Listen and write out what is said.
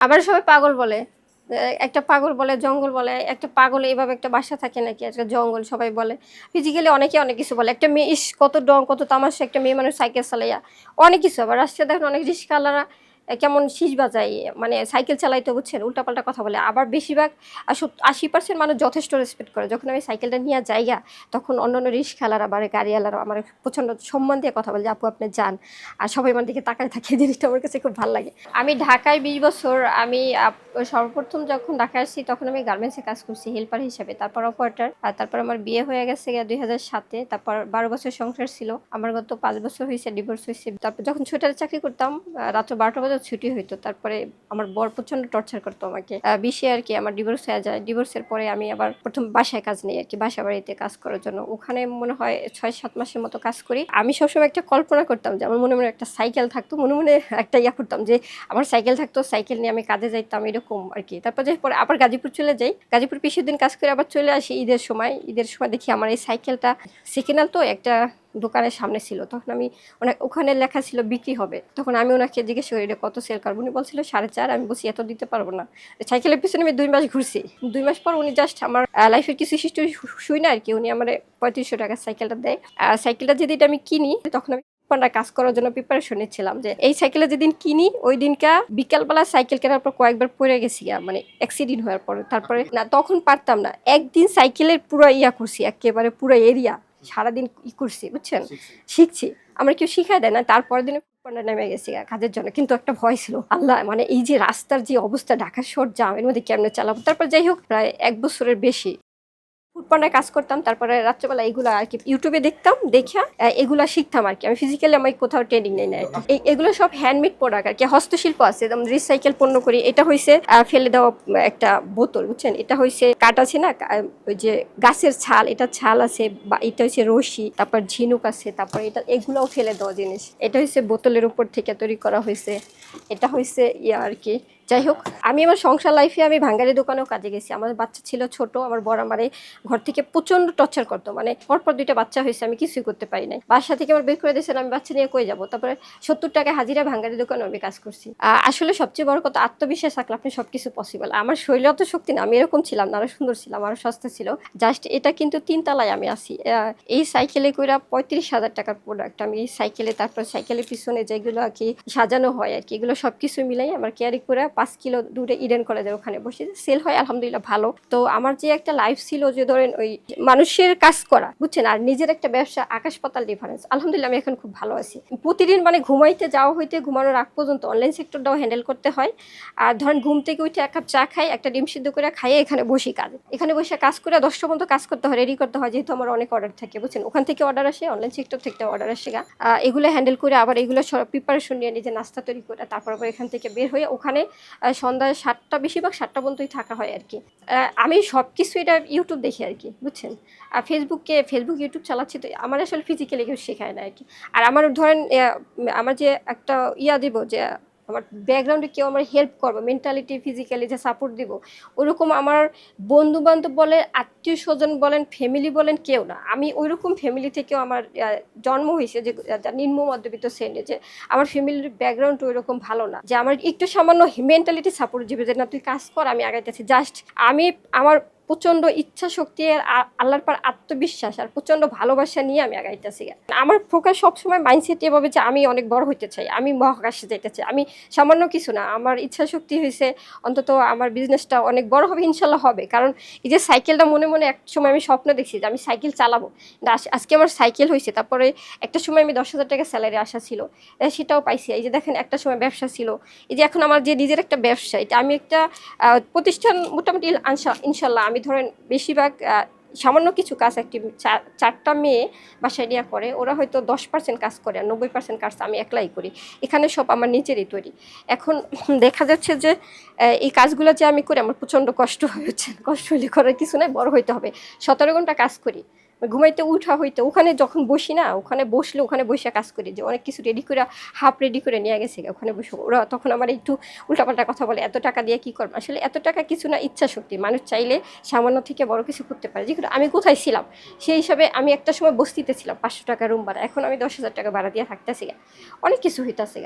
আবার সবাই পাগল বলে একটা পাগল বলে, জঙ্গল বলে, একটা পাগল এইভাবে একটা বাসা থাকে নাকি, একটা জঙ্গল সবাই বলে। ফিজিক্যালি অনেকে অনেক কিছু বলে। একটা মেয়ে, ইস, কত ডং, কত তামাশা, একটা মেয়ে মানুষ সাইকেল চালাইয়া। অনেক কিছু, আবার রাস্তায় দেখেন অনেক রিস্কালারা কেমন শীষ বাজাই মানে সাইকেল চালাইতে বুঝছেন, উল্টাপাল্টা কথা বলে। আবার বেশিরভাগ আশি পার্সেন্ট মানুষ যথেষ্ট রেসপেক্ট করে। যখন আমি সাইকেলটা নিয়ে জায়গা তখন অন্যান্য রিস্কালারা বা গাড়িওয়ালারা আমার প্রচণ্ড সম্মান দিয়ে কথা বলে যে, আপু, আপনি যান। আর সবাই আমার দিকে তাকায় থাকে। জিনিসটা আমার কাছে খুব ভালো লাগে। আমি ঢাকায় বিশ বছর, আমি সর্বপ্রথম যখন ঢাকায় আসছি তখন আমি গার্মেন্টসে কাজ করছি, হেল্পার হিসাবে। তারপর অপারেটার, আর তারপর আমার বিয়ে হয়ে গেছে দুই হাজার সাতে। তারপর বারো বছর সংসার ছিল। আমার গত পাঁচ বছর হয়েছে ডিভোর্স হয়েছে তারপর যখন ছুটারে চাকরি করতাম রাত্র বারোটা বাজে ছুটি হইতো, তারপরে আমার বর প্রচণ্ড টর্চার করতো আমাকে। বিশে আর কি আমার ডিভোর্স হয়ে যায়। ডিভোর্সের পরে আমি আবার প্রথম বাসায় কাজ নিই আর কি, বাসা বাড়িতে কাজ করার জন্য। ওখানে মনে হয় ছয় সাত মাসের মতো কাজ করি। আমি সবসময় একটা কল্পনা করতাম যে, আমার মনে মনে একটা সাইকেল থাকতো, মনে মনে একটা ইয়া করতাম যে, আমার সাইকেল থাকতো সাইকেল নিয়ে আমি কাজে যাইতাম এরকম আর কি। তারপর যে, পরে আবার গাজীপুর চলে যাই। গাজীপুর পিছিয়ে দিন কাজ করে আবার চলে আসি ঈদের সময়। ঈদের সময় দেখি আমার এই সাইকেলটা সেকেন্ড তো একটা দোকানের সামনে ছিল, তখন আমি ওনা ওখানে লেখা ছিল বিক্রি হবে। তখন আমি ওনাকে জিজ্ঞেস করি, এটা কত সেল করব উনি বলছিল, সাড়ে চার। আমি বলছি, এত দিতে পারব না। সাইকেলের পিছনে আমি দুই মাস ঘুরছি। দুই মাস পর উনি জাস্ট আমার লাইফের কিছু হিস্টোরি শুই না আর কি উনি আমার পঁয়ত্রিশশো টাকার সাইকেলটা দেয়। আর সাইকেলটা যদি আমি কিনি, তখন আমি পান্ডা কাজ করার জন্য প্রিপারেশন নিচ্ছিলাম যে, এই সাইকেলে যেদিন কিনি, ওই দিনকা বিকালবেলা সাইকেল কেনার পর কয়েকবার পড়ে গেছি মানে অ্যাক্সিডেন্ট হওয়ার পরে। তারপরে না, তখন পারতাম না। একদিন সাইকেলের পুরো ইয়া করছি, একেবারে পুরো এরিয়া সারাদিন ই করছি বুঝছেন? শিখছি। আমরা কেউ শিখাই দেয় না তারপরের দিনে ফুটপান্ডা নেমে গেছি কাজের জন্য। কিন্তু একটা ভয় ছিল আল্লাহ মানে এই যে রাস্তার যে অবস্থা ঢাকা শহর জাম এর মধ্যে কেমনে চালাবো? তারপর যাই হোক প্রায় এক বছরের বেশি ফুটপান্ডায় কাজ করতাম তারপরে রাত্রেবেলা এগুলো আর কি ইউটিউবে দেখতাম দেখে আহ, এগুলা শিখতাম আর কি। আমি ফিজিক্যালি আমি কোথাও ট্রেনিং নেই না এগুলো সব হ্যান্ডমেড প্রোডাক্ট আর কি। হস্তশিল্প আছে যেমন রিসাইকেল পণ্য করি এটা হয়েছে ফেলে দেওয়া একটা বোতল বুঝছেন? এটা হয়েছে কাঠ আছে না ওই যে গাছের ছাল এটা ছাল আছে বা এটা হচ্ছে রশি তারপর ঝিনুক আছে তারপর এটা এগুলোও ফেলে দেওয়া জিনিস। এটা হচ্ছে বোতলের উপর থেকে তৈরি করা হয়েছে এটা হয়েছে ইয়া আর কি যাই হোক আমি আমার সংসার লাইফে আমি ভাঙ্গারি দোকানেও কাজে গেছি। আমার বাচ্চা ছিল ছোট, আমার বড় আমারে ঘর থেকে প্রচণ্ড টর্চার করতো। মানে পরপর দুইটা বাচ্চা হয়েছে, আমি কিছুই করতে পারি নাই। বাসা থেকে আমার বের করে দিয়েছিল আমি বাচ্চা নিয়ে কই যাব? তারপরে সত্তর টাকা হাজিরা ভাঙ্গারি দোকানে আমি কাজ করছি। আসলে সবচেয়ে বড় কথা, আত্মবিশ্বাস থাকলে আপনি সবকিছু পসিবল আমার শরীরে অত শক্তি না, আমি এরকম ছিলাম না, আরও সুন্দর ছিলাম, আরও সস্তা ছিল। জাস্ট এটা কিন্তু তিন তিনতলায় আমি আছি। এই সাইকেলে কইরা পঁয়ত্রিশ হাজার টাকার প্রোডাক্ট আমি এই সাইকেলে তারপর সাইকেলের পিছনে যেগুলো আর কি সাজানো হয় আর কি, এগুলো সব কিছু মিলাই আমার ক্যারি করে পাঁচ কিলো দূরে ইডেন কলেজের ওখানে বসে সেল হয়, আলহামদুলিল্লাহ ভালো। তো আমার যে একটা লাইফ ছিল যে ধরেন ওই মানুষের কাজ করা, বুঝছেন? আর নিজের একটা ব্যবসা, আকাশ পাতাল ডিফারেন্স আলহামদুলিল্লাহ আমি এখন খুব ভালো আছি। প্রতিদিন মানে ঘুমাইতে যাওয়া হইতে ঘুমানোর আগ পর্যন্ত অনলাইন সেক্টরটাও হ্যান্ডেল করতে হয়। আর ধরেন ঘুম থেকে উঠে এক কাপ চা খাই, একটা ডিম সিদ্ধ করে খাইয়ে এখানে বসি কাজ। এখানে বসে কাজ করে দশটা পর্যন্ত কাজ করতে হয় রেডি করতে হয়, যেহেতু আমার অনেক অর্ডার থাকে, বুঝছেন? ওখান থেকে অর্ডার আসে অনলাইন সেক্টর থেকে অর্ডার আসে গা। এগুলো হ্যান্ডেল করে আবার এগুলো প্রিপারেশন নিয়ে নিজে নাস্তা তৈরি করে তারপর এখান থেকে বের হয়ে ওখানে সন্ধ্যায় সাতটা, বেশিরভাগ সাতটা পর্যন্তই থাকা হয় আর কি। আমি সব কিছু এটা ইউটিউব দেখি আর কি, বুঝছেন? আর ফেসবুকে ফেসবুক ইউটিউব চালাচ্ছি তো আমার আসলে ফিজিক্যালি কেউ শেখায় না আর কি। আর আমার ধরেন আমার যে একটা ইয়া দেবো যে আমার ব্যাকগ্রাউন্ডে কেউ আমার হেল্প করবে মেন্টালিটি ফিজিক্যালি যে সাপোর্ট দিব, ওরকম আমার বন্ধু বান্ধব বলেন আত্মীয় স্বজন বলেন ফ্যামিলি বলেন কেউ না। আমি ওইরকম ফ্যামিলি থেকেও আমার জন্ম হয়েছে যে নিম্ন মধ্যবিত্ত শ্রেণি যে, আমার ফ্যামিলির ব্যাকগ্রাউন্ড ওইরকম ভালো না। যে আমার একটু সামান্য মেন্টালিটি সাপোর্ট দিবে যে, না, তুই কাজ কর, আমি আগাইতেছি। জাস্ট আমি, আমার প্রচণ্ড ইচ্ছা শক্তি আর আল্লাহর পর আত্মবিশ্বাস আর প্রচণ্ড ভালোবাসা নিয়ে আমি আগাইতেছি। আমার ফোকাস সবসময় মাইন্ডসেট এভাবে যে আমি অনেক বড় হইতে চাই, আমি মহাকাশে যেতে চাই। আমি সামান্য কিছু না, আমার ইচ্ছা শক্তি হয়েছে অন্তত আমার বিজনেসটা অনেক বড় হবে ইনশাল্লাহ হবে। কারণ এই যে সাইকেলটা মনে মনে এক সময় আমি স্বপ্ন দেখছি যে আমি সাইকেল চালাবো। আজকে আমার সাইকেল হয়েছে তারপরে একটা সময় আমি দশ হাজার টাকা স্যালারি আসা ছিল সেটাও পাইছি। এই যে দেখেন একটা সময় ব্যবসা ছিল, এই যে এখন আমার যে নিজের একটা ব্যবসা, এটা আমি একটা প্রতিষ্ঠান মোটামুটি ইনশাল্লাহ আমি ধরেন বেশিরভাগ সামান্য কিছু কাজ একটি চারটা মেয়ে বাসায় নিয়ে করে, ওরা হয়তো দশ পার্সেন্ট কাজ করে আর নব্বই পার্সেন্ট কাজ আমি একলাই করি। এখানে সব আমার নিজেরই তৈরি। এখন দেখা যাচ্ছে যে এই কাজগুলো যে আমি করি, আমার প্রচণ্ড কষ্ট হচ্ছে কষ্ট হলে করার কিছু নয় বড় হইতে হবে। সতেরো ঘণ্টা কাজ করি। ঘুমাইতে উঠা হইতে, ওখানে যখন বসি না, ওখানে বসলে ওখানে বসে কাজ করি, যে অনেক কিছু রেডি করে হাফ রেডি করে নিয়ে গেছে ওখানে বসে। ওরা তখন আমার একটু উল্টাপাল্টা কথা বলে, এত টাকা দিয়ে কি করব? আসলে এত টাকা কিছু না ইচ্ছা শক্তি। মানুষ চাইলে সামান্য থেকে বড় কিছু করতে পারে। যেগুলো আমি কোথায় ছিলাম, সেই হিসাবে আমি একটা সময় বস্তিতে ছিলাম, পাঁচশো টাকা রুম ভাড়া। এখন আমি দশ হাজার টাকা ভাড়া দিয়ে থাকতেছি অনেক কিছু হইতাছে